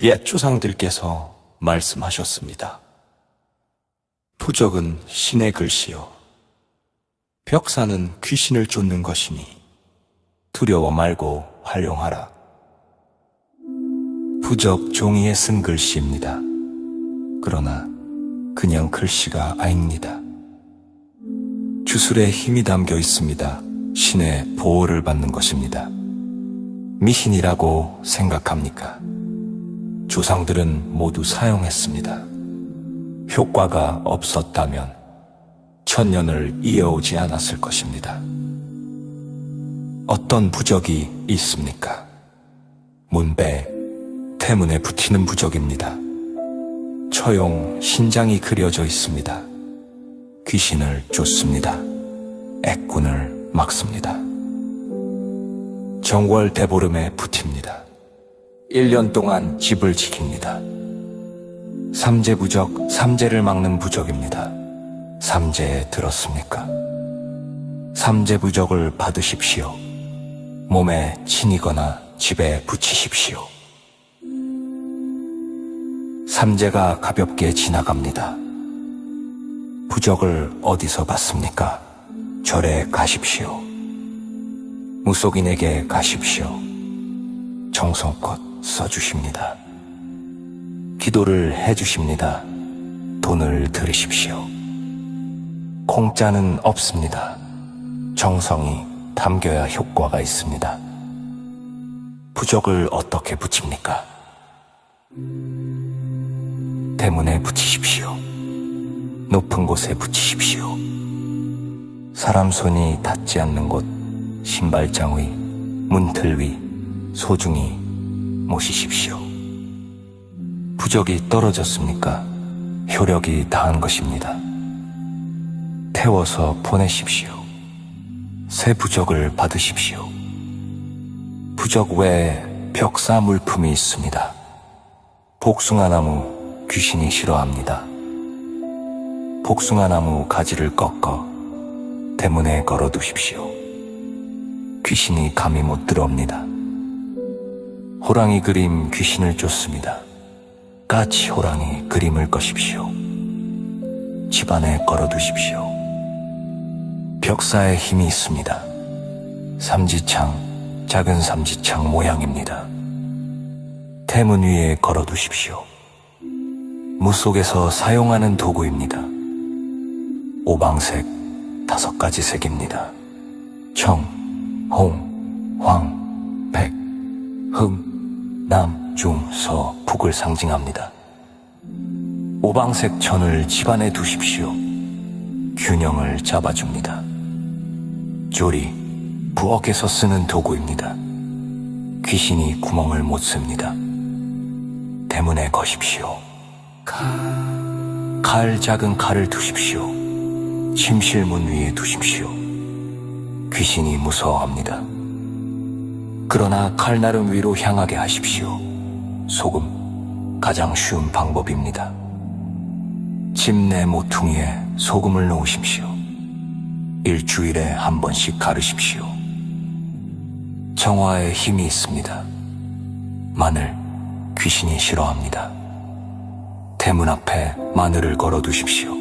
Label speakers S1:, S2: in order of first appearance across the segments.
S1: 옛 조상들께서 말씀하셨습니다. 부적은 신의 글씨요. 벽사는 귀신을 쫓는 것이니 두려워 말고 활용하라. 부적 종이에 쓴 글씨입니다. 그러나 그냥 글씨가 아닙니다. 주술에 힘이 담겨 있습니다. 신의 보호를 받는 것입니다. 미신이라고 생각합니까? 조상들은 모두 사용했습니다. 효과가 없었다면 천년을 이어오지 않았을 것입니다. 어떤 부적이 있습니까? 문배, 태문에 붙이는 부적입니다. 처용 신장이 그려져 있습니다. 귀신을 쫓습니다. 애꾼을 막습니다. 정월 대보름에 붙입니다. 1년 동안 집을 지킵니다. 삼재 부적, 삼재를 막는 부적입니다. 삼재에 들었습니까? 삼재 부적을 받으십시오. 몸에 치니거나 집에 붙이십시오. 삼재가 가볍게 지나갑니다. 부적을 어디서 받습니까? 절에 가십시오. 무속인에게 가십시오. 정성껏 써주십니다. 기도를 해주십니다. 돈을 들으십시오. 공짜는 없습니다. 정성이 담겨야 효과가 있습니다. 부적을 어떻게 붙입니까? 대문에 붙이십시오. 높은 곳에 붙이십시오. 사람 손이 닿지 않는 곳, 신발장 위, 문틀 위, 소중히 모시십시오. 부적이 떨어졌습니까? 효력이 다한 것입니다. 태워서 보내십시오. 새 부적을 받으십시오. 부적 외에 벽사 물품이 있습니다. 복숭아 나무 귀신이 싫어합니다. 복숭아 나무 가지를 꺾어 대문에 걸어 두십시오. 귀신이 감히 못 들어옵니다. 호랑이 그림 귀신을 쫓습니다. 까치 호랑이 그림을 꺼십시오. 집안에 걸어두십시오. 벽사에 힘이 있습니다. 삼지창, 작은 삼지창 모양입니다. 태문 위에 걸어두십시오. 무 속에서 사용하는 도구입니다. 오방색 다섯 가지 색입니다. 청, 홍, 황, 백, 흠, 남, 중, 서, 북을 상징합니다. 오방색 천을 집안에 두십시오. 균형을 잡아줍니다. 조리, 부엌에서 쓰는 도구입니다. 귀신이 구멍을 못 씁니다. 대문에 거십시오. 칼, 칼 작은 칼을 두십시오. 침실 문 위에 두십시오. 귀신이 무서워합니다. 그러나 칼날은 위로 향하게 하십시오. 소금, 가장 쉬운 방법입니다. 집내 모퉁이에 소금을 넣으십시오. 일주일에 한 번씩 가르십시오. 정화에 힘이 있습니다. 마늘, 귀신이 싫어합니다. 대문 앞에 마늘을 걸어 두십시오.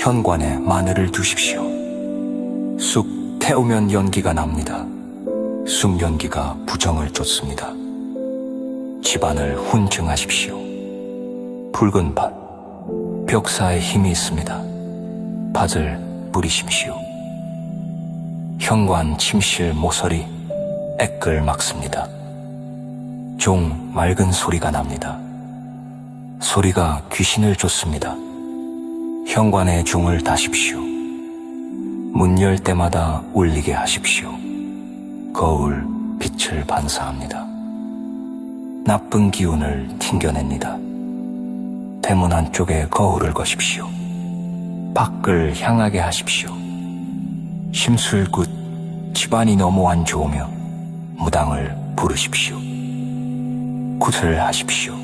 S1: 현관에 마늘을 두십시오. 쑥 태우면 연기가 납니다. 쑥 연기가 부정을 쫓습니다. 집안을 훈증하십시오. 붉은 밭, 벽사에 힘이 있습니다. 밭을 뿌리십시오. 현관, 침실, 모서리, 애끌 막습니다. 종 맑은 소리가 납니다. 소리가 귀신을 쫓습니다. 현관에 종을 다십시오. 문 열 때마다 울리게 하십시오. 거울, 빛을 반사합니다. 나쁜 기운을 튕겨냅니다. 대문 안쪽에 거울을 거십시오. 밖을 향하게 하십시오. 심술굿, 집안이 너무 안 좋으며 무당을 부르십시오. 굿을 하십시오.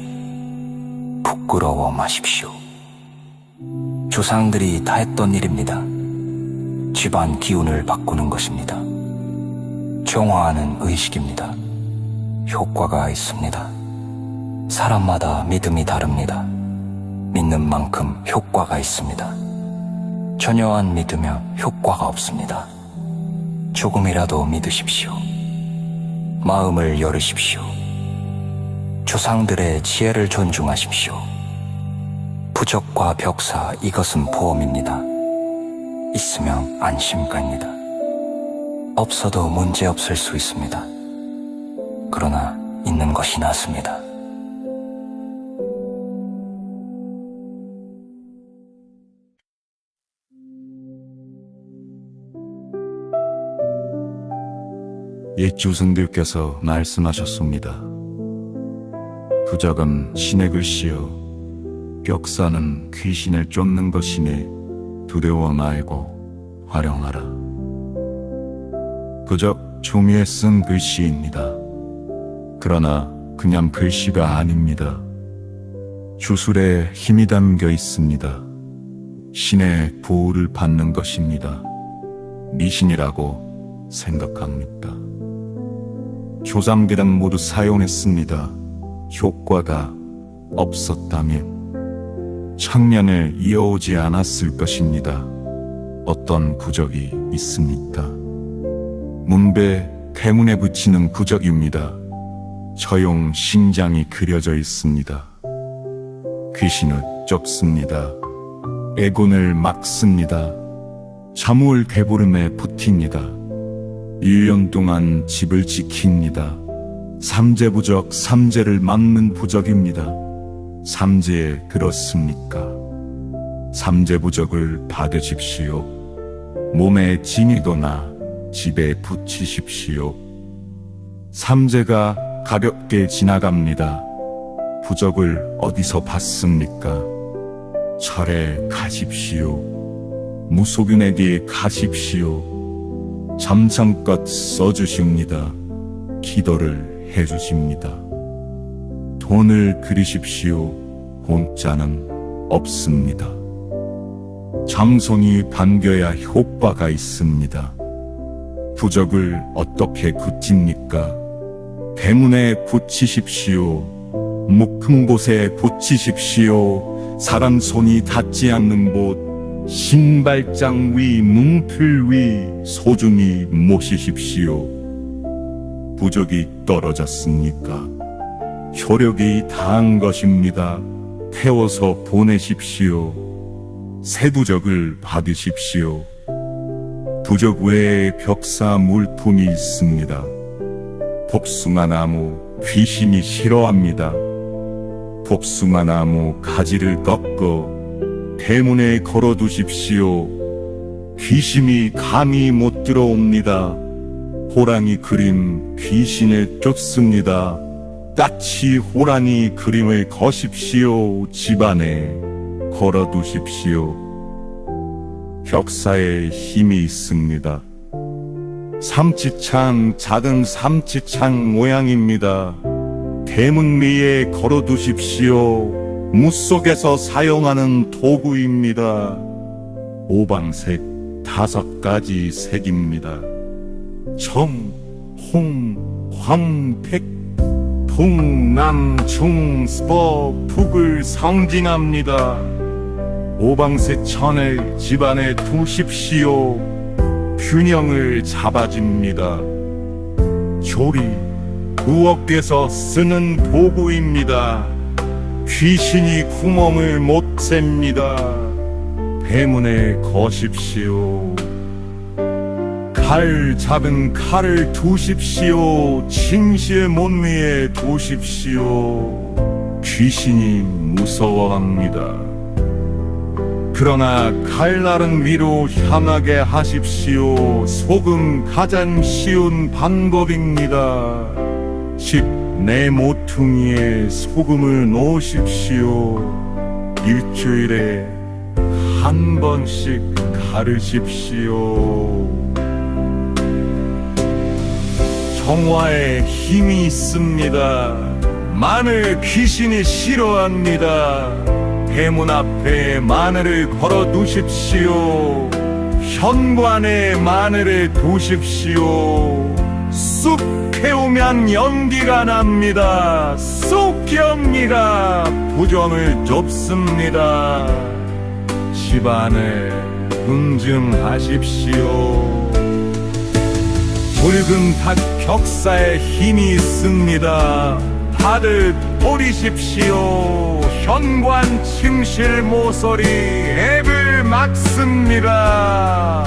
S1: 부끄러워 마십시오. 조상들이 다 했던 일입니다. 집안 기운을 바꾸는 것입니다. 정화하는 의식입니다. 효과가 있습니다. 사람마다 믿음이 다릅니다. 믿는 만큼 효과가 있습니다. 전혀 안 믿으면 효과가 없습니다. 조금이라도 믿으십시오. 마음을 열으십시오. 조상들의 지혜를 존중하십시오. 부적과 벽사 이것은 보험입니다. 있으면 안심가입니다. 없어도 문제 없을 수 있습니다. 그러나 있는 것이 낫습니다.
S2: 옛 조승들께서 말씀하셨습니다. 부적은 신의 글씨요, 격사는 귀신을 쫓는 것이니 두려워 말고 활용하라. 부적 종이에 쓴 글씨입니다. 그러나 그냥 글씨가 아닙니다. 주술에 힘이 담겨 있습니다. 신의 보호를 받는 것입니다. 미신이라고 생각합니다. 조상들은 모두 사용했습니다. 효과가 없었다면 청년을 이어오지 않았을 것입니다. 어떤 부적이 있습니까? 문배 대문에 붙이는 부적입니다. 처용 신장이 그려져 있습니다. 귀신을 쫓습니다. 애군을 막습니다. 자물 개보름에 붙입니다. 1년 동안 집을 지킵니다. 삼재부적 삼재를 막는 부적입니다. 삼재에 그렇습니까? 삼재부적을 받으십시오. 몸에 진이도나 집에 붙이십시오. 삼재가 가볍게 지나갑니다. 부적을 어디서 받습니까? 절에 가십시오. 무속인에게 가십시오. 잠잠껏 써주십니다. 기도를 해주십니다. 돈을 그리십시오. 공짜는 없습니다. 장손이 반겨야 효과가 있습니다. 부적을 어떻게 굳힙니까? 대문에 붙이십시오. 묵은 곳에 붙이십시오. 사람 손이 닿지 않는 곳, 신발장 위, 문틀 위 소중히 모시십시오. 부적이 떨어졌습니까? 효력이 다한 것입니다. 태워서 보내십시오. 새 부적을 받으십시오. 부적 외에 벽사 물품이 있습니다. 복숭아 나무 귀신이 싫어합니다. 복숭아 나무 가지를 꺾어 대문에 걸어두십시오. 귀신이 감히 못 들어옵니다. 호랑이 그림 귀신을 쫓습니다. 까치 호랑이 그림을 거십시오. 집안에 걸어두십시오. 벽사에 힘이 있습니다. 삼치창 작은 삼치창 모양입니다. 대문 위에 걸어두십시오. 무 속에서 사용하는 도구입니다. 오방색 다섯 가지 색입니다. 청, 홍, 황, 백, 풍, 남, 중, 스포, 북을 상징합니다. 오방색 천을 집안에 두십시오. 균형을 잡아줍니다. 조리, 부엌에서 쓰는 도구입니다. 귀신이 구멍을 못 셉니다. 대문에 거십시오. 칼 잡은 칼을 두십시오. 침실 문 위에 두십시오. 귀신이 무서워합니다. 그러나 칼날은 위로 향하게 하십시오. 소금 가장 쉬운 방법입니다. 집내 모퉁이에 소금을 놓으십시오. 일주일에 한 번씩 가르십시오. 정화에 힘이 있습니다. 마늘 귀신이 싫어합니다. 대문 앞에 마늘을 걸어 두십시오. 현관에 마늘을 두십시오. 쑥 태우면 연기가 납니다. 쑥경기가 부정을 좁습니다. 집안을 응징하십시오. 붉은 닭 격사에 힘이 있습니다. 다들 버리십시오. 현관 침실 모서리 앱을 막습니다.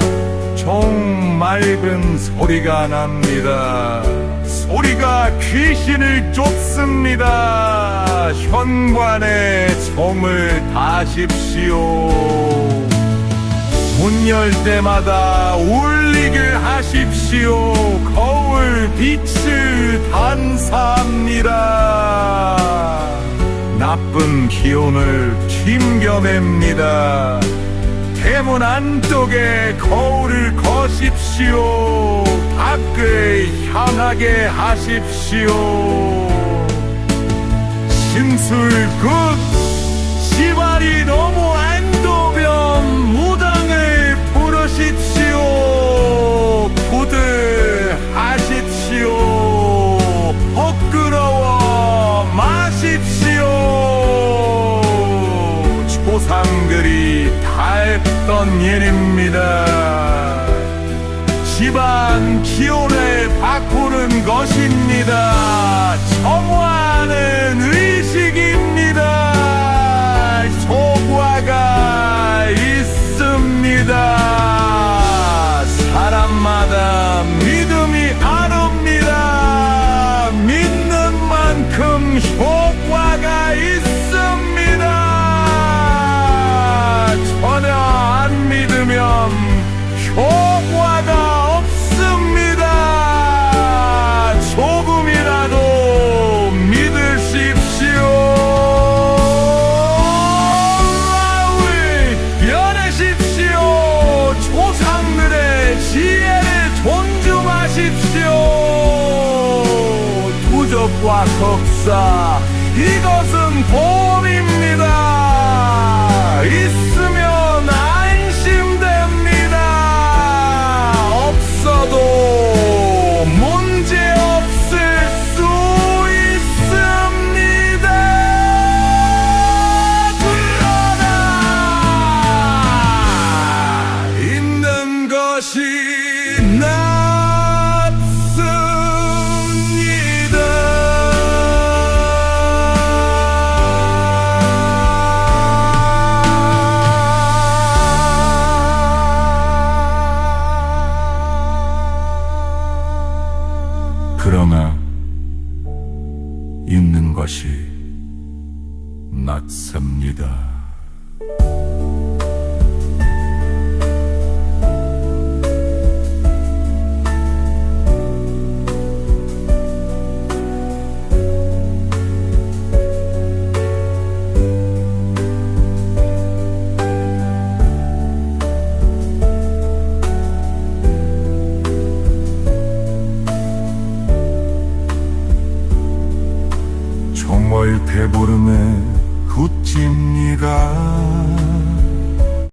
S2: 종 맑은 소리가 납니다. 소리가 귀신을 쫓습니다. 현관에 종을 다십시오. 문 열 때마다 울리게 하십시오. 거울 빛을 반사합니다. 나쁜 기운을 튕겨냅니다. 대문 안쪽에 거울을 거십시오. 밖을 향하게 하십시오. 심술굿 석사 이것은 봄